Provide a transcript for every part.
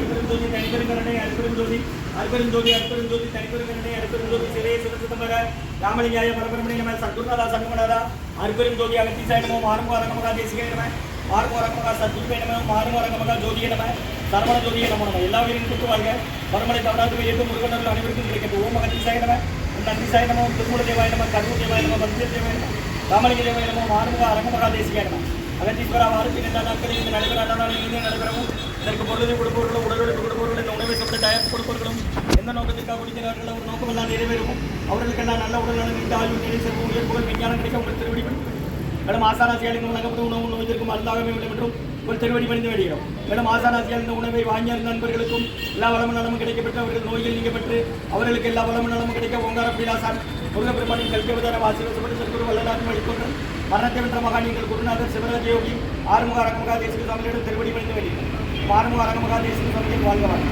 அருப்பெருஞ்சோதி தனிப்பெருங்கருணை அருப்பெருஞ்சோதி அருப்பெருஞ்சோதி அருப்பெருஞ்சோதி தனிப்பெருங்கருணை அருப்பெருஞ்சோதி சிவே சிவசிதம்பர ராமலிங்காய பரபரமணி நம சத்குருநாதா சண்முகநாதா. அருப்பெருஞ்சோதி அகத்தீசாய நமோ மாறுமோரங்கமகா தேசிகை நம மாறுமோரங்கமகா சத்குருவே நம மாறுமோரங்கமகா ஜோதிய நம சரவண ஜோதிய நமோ நம. எல்லா உயிரின் கூட்டு வாழ்க. பரமலை தமிழ்நாட்டு இயக்கம் முருகனர்கள் அனைவருக்கும் கிடைக்கிறது ஓம் அகத்தீசாய நம நந்திசாய நமோ திருமூல தேவாய நம கருணூர் தேவாய நம பந்திர தேவாய நம ராமலிங்க தேவாய நமோ மாறுமுக அரங்கமகா தேசிகாய நம. அகத்தீஸ்வரா வாரத்தில் இந்த நாட்களில் இந்த நடைபெற நாளில் நடைபெறவும் இதற்கு பொருளை கொடுப்பவர்களும் உடலுழைப்பு கொடுப்பவர்களும் இந்த உணவை சாப்பிட்டு தயாரித்து கொடுப்பவர்களும் எந்த நோக்கத்திற்காக குடிக்கிறார்களோ ஒரு நோக்கமெல்லாம் நிறைவேறும். அவர்களுக்கெல்லாம் நல்ல உடல்நலம் நீண்ட ஆய்வு நிலை செல்வம் உயர் புகழ் விஞ்ஞானம் கிடைக்க உங்கள் திருவடி மேடம் ஆசாராசியால் வழங்கப்பட்ட உணவு நோய்த்திற்கும் மருந்தாகவே வேண்டும் என்றும் உங்கள் திருவடி பணிந்து வருகிறோம். மேடம் ஆசாராசியால் இந்த உணவை வாங்கிய நண்பர்களுக்கும் எல்லா வளமும் நலமும் கிடைக்கப்பட்டு அவர்கள் நோய்கள் நீங்கப்பட்டு அவர்களுக்கு எல்லா வளமும் நலமும் கிடைக்க ஓங்கார பிலாசான் முருகப்பெருமானின் கல்வி அவதாரம் ஆசீர்வசப்பட்டு சத்குரு வல்லநாதன் வழிகொண்டு மரணத்தை வென்ற நீங்கள் குருநாதர் சிவராஜ யோகி ஆறுமுக அரங்கமகா தேசிக சுவாமிகளிடம் திருவடி வழிந்து வருகிறோம் ஆறுமுக அரங்கமகா தேசிக சுவாமிகள் வாழ்கவார்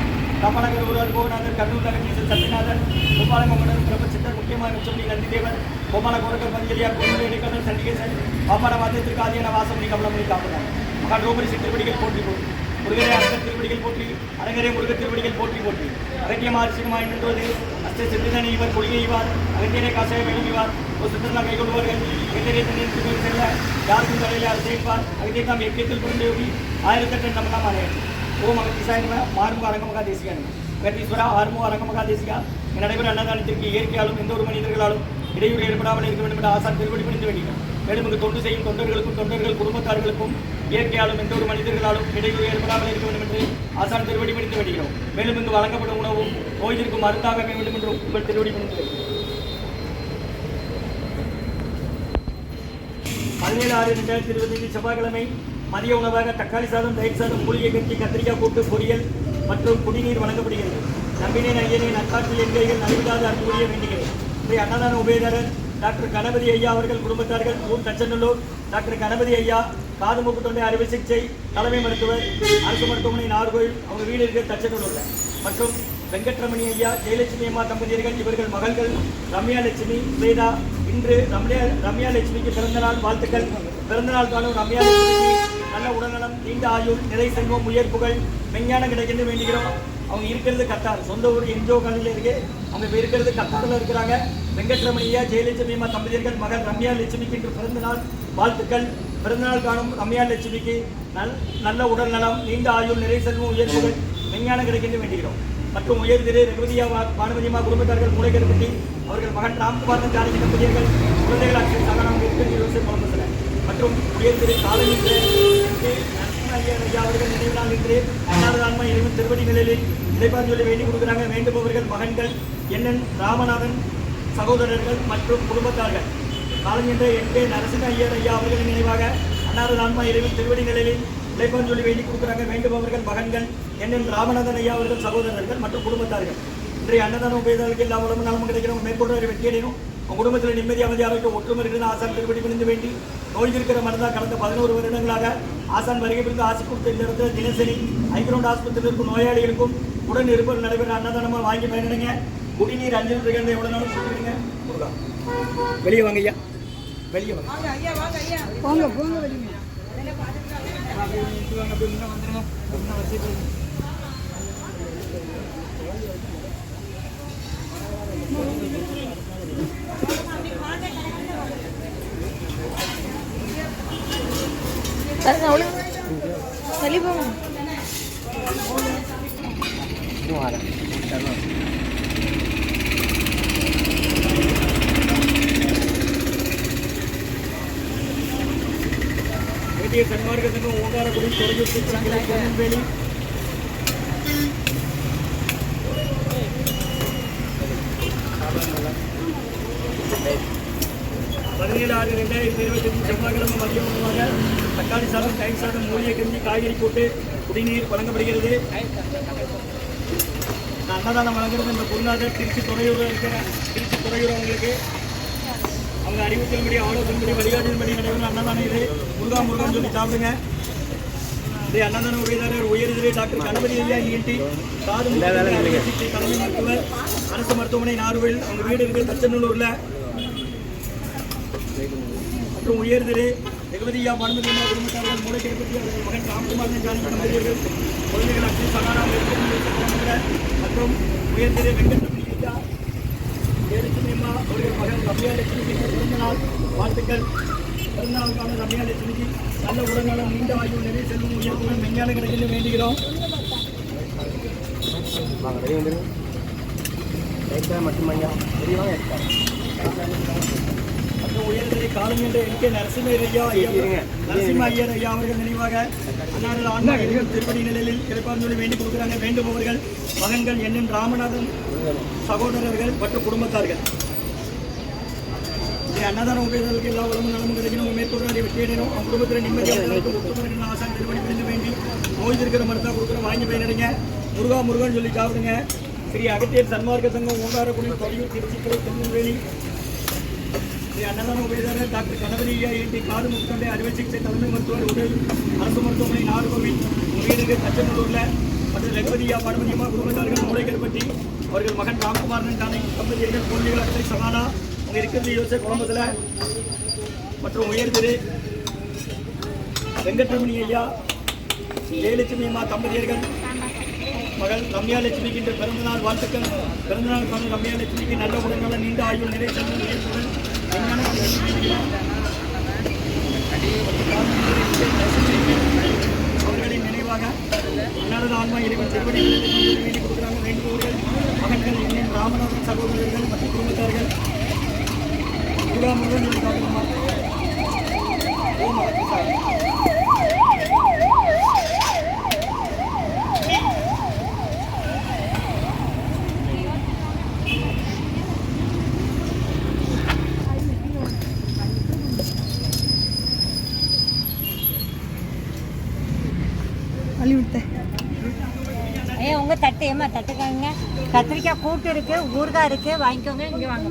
கமலகர் ஒருவர் கோநாதர் கண்ணூர் நகர் சத்யநாதன் கோபாலகமலர் பிரபச்சித்தர் முக்கியமான உச்சமணி நந்திதேவர் கோபால கோரகர் பஞ்சலியார் கோவில் இடைக்கடல் சண்டிகேசன் பாப்பார வாத்தியத்திற்கு ஆதியான வாசமணி கமலமணி காப்பதார் மகான் ரோபரிசி திருவடிகள் போற்றி போற்றி முருகரே அரசர் திருவடிகள் போற்றி அரங்கரே முருக திருவடிகள் போற்றி போற்றி. அகத்தியமார் சிறுமாய் நின்றது. அஸ்த சித்திரன் அகத்தியரை காசாய வேணும் ஒரு சித்திரனா கை கொள்வார்கள் அகத்தியரை தண்ணீர் செல்ல யாருக்கும் தலையில் அதை செய்வார் அகத்தியை நாம் எக்கியத்தில் புரிந்து யோகி ஆயிரத்தெட்டு நம்ம அனைவரும் ஓம் அகத்தீசாய நம மாறுமுக அரங்கமகா தேசிகா நம அகத்தீஸ்வரா ஆர்மோ அரங்கமகா தேசிகா நடைபெற அன்னதானத்திற்கு இயற்கையாலும் எந்த ஒரு மனிதர்களாலும் இடையூறு ஏற்படாமல் இருக்க வேண்டும் என்ற ஆசான் திருவடி பிடித்து வேண்டியும் மேலும் இங்கு தொண்டு செய்யும் தொண்டர்களுக்கும் தொண்டர்கள் குடும்பத்தார்களுக்கும் இயற்கையாலும் எந்த ஒரு மனிதர்களாலும் இடையூறு ஏற்படாமல் இருக்க வேண்டும் என்று ஆசான் திருவடி பிடித்து வருகிறோம். மேலும் இங்கு வழங்கப்படும் உணவும் நோய்திற்கும் மருந்தாக அமைய வேண்டும் என்றும் உங்கள் திருவடி பிடித்து பதினேழு ஆறு ரெண்டாயிரத்தி இருபத்தைந்து செவ்வாய்க்கிழமை மதிய உணவாக தக்காளி சாதம் தயிர் சாதம் மூலிகை கட்சி கத்திரிக்காய் கூட்டு பொரியல் மற்றும் குடிநீர் வழங்கப்படுகிறது. நம்பினேன் ஐயனை நற்காட்சி என்கைகள் நலிவிடாத அன்புரிய வேண்டுகிறேன். இன்றைய அன்னதான உபயதாரர் டாக்டர் கணபதி ஐயா அவர்கள் குடும்பத்தார்கள் ஊர் தச்சநல்லூர். டாக்டர் கணபதி ஐயா காது மூக்கு தொண்டை அறுவை சிகிச்சை தலைமை மருத்துவர் அரசு மருத்துவமனை நாகர்கோயில் அவங்க வீடு இருக்கிற தச்சநல்லூரில். மற்றும் வெங்கட்ரமணி ஐயா ஜெயலட்சுமி அம்மா தம்பதியர்கள் இவர்கள் மகள்கள் ரம்யா லட்சுமி சுவேதா இன்று ரம்யா ரம்யா லட்சுமிக்கு பிறந்தநாள் வாழ்த்துக்கள். பிறந்தநாள் காணும் ரம்யா லட்சுமிக்கு நல்ல உடல்நலம் நீண்ட ஆயுள் நிறை செல்வம் உயர் புகழ் கிடைக்கின்ற வேண்டுகிறோம். அவங்க இருக்கிறது கத்தார். சொந்த ஊர் என்ஜோ காலையில் இருக்கு அவங்க இப்போ இருக்கிறது கத்தாரில் இருக்கிறாங்க. வெங்கட்ரமணியா ஜெயலட்சுமி அம்மா தம்பதியர்கள் மகன் ரம்யா லட்சுமிக்கு இன்று பிறந்தநாள் வாழ்த்துக்கள். பிறந்தநாள் காணும் ரம்யா லட்சுமிக்கு. நல் நல்ல உடல் நலம் நீண்ட ஆயுள் நிறை செல்வம் உயர் விஞ்ஞானம் கிடைக்கின்ற வேண்டுகிறோம் மற்றும் உயர் திரு ரகுதியா மாணவதியம்மா குடும்பத்தார்கள் மூளைக்கருப்பட்டி அவர்கள் மகன் ராம்குமார் ஜானகி தம்பதியர்கள் குழந்தைகள் ஆட்சி சகனம் யோசிப் குழம்புல மற்றும் உயர் திரு காலமின்ற நரசிம்ம ஐயா அவர்கள் நினைவு நாள் இன்று அன்னாரது ஆன்மா இறைவன் திருவடி நிலையில் இடைப்பார் சொல்லி வேண்டி கொடுக்குறாங்க. வேண்டுபவர்கள் மகன்கள் என்னன் ராமநாதன் சகோதரர்கள் மற்றும் குடும்பத்தார்கள். காலஞ்சென்ற என் கே நரசிம்ம ஐயர் ஐயா அவர்களின் நினைவாக அன்னாரது ஆன்மா இறைவன் திருவடி நிலையில் இடைப்பார் சொல்லி வேண்டி கொடுக்குறாங்க. வேண்டுபவர்கள் மகன்கள் என்னன் ராமநாதன் ஐயா அவர்கள் சகோதரர்கள் மற்றும் குடும்பத்தார்கள். இன்றைய அன்னதான உபயோகங்களுக்கு எல்லா உடம்பு நலமும் கிடைக்கிறோம் மேற்கொண்டு வெற்றி அடையணும் உங்கள் குடும்பத்தில் நிம்மதி அமைதியாக ஒற்றுமை இருக்கிற ஆசான் திருப்படி விழுந்து வேண்டி நோய் இருக்கிற மனதாக கடந்த பதினோரு வருடங்களாக ஆசான் வருகை பிரிந்து ஆசி கொடுத்த இந்த இடத்துல தினசரி ஐக்ரௌண்ட் ஆஸ்பத்திரியில் இருக்கும் நோயாளிகளுக்கும் உடன் இருப்பவர் நடைபெற அன்னதானமாக வாங்கி பயனிடுங்க. குடிநீர் அஞ்சல் இருக்கிறத உடனே சொல்லிடுங்க முருகா வெளியே வாங்க ஐயா. வெளியே வாங்க. வாங்க ஐயா வாங்க ஐயா. போங்க போங்க வெளியே. அப்படியே வந்துருங்க അവൾ വലിയ പോകും ಸನ್ಮಾರ್ಗದನ್ನು ಓಂಕಾರ ಗುಡಿ ತೊಡಗಿಸಿ ಚಂದ್ರ ಬೆಳಿ ஓங்காரக்குடி ஆறு ரெண்டாயிரத்தி இருபத்தஞ்சு செவ்வாய்க்கிழமை மதிய உணவாக தக்காளி சாதம் தயிர் சாதம் மூலிகை கஞ்சி காய்கறி போட்டு குடிநீர் வழங்கப்படுகிறது. அன்னதானம் வழங்குறது இந்த குருநாதர் திருச்சி துறையூர் இருக்கிற திருச்சி துறையூர் அவங்களுக்கு. அவங்க அறிவுத்தின்படி ஆலோசனைப்படி வழிகாட்டின்படி நடைபெறும் அன்னதானம் இது. முருகா முருகான்னு சொல்லி சாப்பிடுங்க. இது அன்னதான உபயதாரர் உயர்திரை டாக்டர் கணபதி ஐயா இஎன்டி காது தலைமை மருத்துவர் அரசு மருத்துவமனை நார்வில் அவங்க வீடு இருக்கு தச்சநல்லூரில். மற்றும் உயர்திரு ஜெகவதியா மனுமதியம்மா குடும்பத்தார்கள் மூளைக்கிழப்பதி அவர்கள் மகன் ராம்குமாரன் ஜானகி குழந்தைகள் அக்னி சகானா மற்றும் உயர்திரு வெங்கடரமணி ஐயா அவர்கள் மகன் ரம்யா லட்சுமிக்கு பிறந்தநாள். வாழ்த்துக்கள். பிறந்தநாளுக்கான ரம்யா லட்சுமிக்கு நல்ல உடல்நலம் நீண்ட ஆய்வு நிறைய செல்வம் உயர்வுடன் விஞ்ஞான கிடைக்கல வேண்டுகிறோம். மற்றும் ஐயா வெளியே வாங்க. உயர்திரை காலங்கண்ட என் கே நரசிம்மர் ஐயா ஐயா இருங்க. நரசிம்ம ஐயர் ஐயா அவர்கள் நினைவாக அன்னாரது ஆன்மா எங்கள் திருப்பதி நிலையில் கிடைப்பார்னு சொல்லி வேண்டி கொடுக்குறாங்க வேண்டுபவர்கள் மகன்கள் என்னும் ராமநாதன் சகோதரர்கள் மற்றும் குடும்பத்தார்கள். அன்னதான உபயோகங்களுக்கு எல்லா உடம்பு நலமும் கிடைக்கணும். மேற்கொள்றாடி வெற்றியடையணும் அவங்க குடும்பத்தில் நிம்மதியாக ஆசான் திருப்பணி பிரிந்து வேண்டி நோய் இருக்கிற மருந்தா கொடுக்குற வாங்கி பயனடைங்க முருகா முருகன் சொல்லி சாப்பிடுங்க. ஸ்ரீ அகத்தியர் சன்மார்க்க சங்கம் ஓங்காரக்குடி தொழில் திருச்சிக்கலை திருநெல்வேலி ஸ்ரீ அன்னதான உபயதாரர் டாக்டர் கணபதி ஐயா என்டி காது முத்தண்டை அறுவை சிகிச்சை தலைமை மருத்துவர் உடல் அரசு மருத்துவமனை நாகர்கோவில் உயிருக்கு தச்சநல்லூரில் மற்றும் ரகுபதியா படுமதியம்மா குடும்பத்தார்கள் மூளைகள்பட்டி அவர்கள் மகன் ராம்குமாரன் தானே தம்பதியர்கள் குழந்தைகள் அக்கறை சமானா அங்கே இருக்கிறது யோசப் குடும்பத்தில் மற்றும் உயர் திரு வெங்கட்ரமணி ஐயா ஜெயலட்சுமி அம்மா தம்பதியர்கள் மகள் ரம்யா லட்சுமிக்கு இன்று பிறந்தநாள் வாழ்த்துக்கள் பிறந்தநாள் காணும் ரம்யா லட்சுமிக்கு நல்ல உடல்நல நீண்ட ஆயுள் நிறை செல்வம் உயர்வுடன் விஞ்ஞான கல்வி வேண்டுகிறோம். அவர்களின் நினைவாக நல்லது ஆன்மா இறைவன் திருப்பதி வேண்டி கொடுக்குறாங்க வேண்டுபவர்கள் மகன்கள் இன்னும் ராமநாதன் சகோதரர்கள் மற்றும் குடும்பத்தார்கள். முருகா முருகன் வழி விட்டேன் ஏ உங்கள் தட்டு ஏமா தட்டுக்காங்க? கத்திரிக்காய் கூட்டு இருக்கு ஊறுகாய் இருக்குது வாங்கிக்கோங்க இங்கே வாங்க.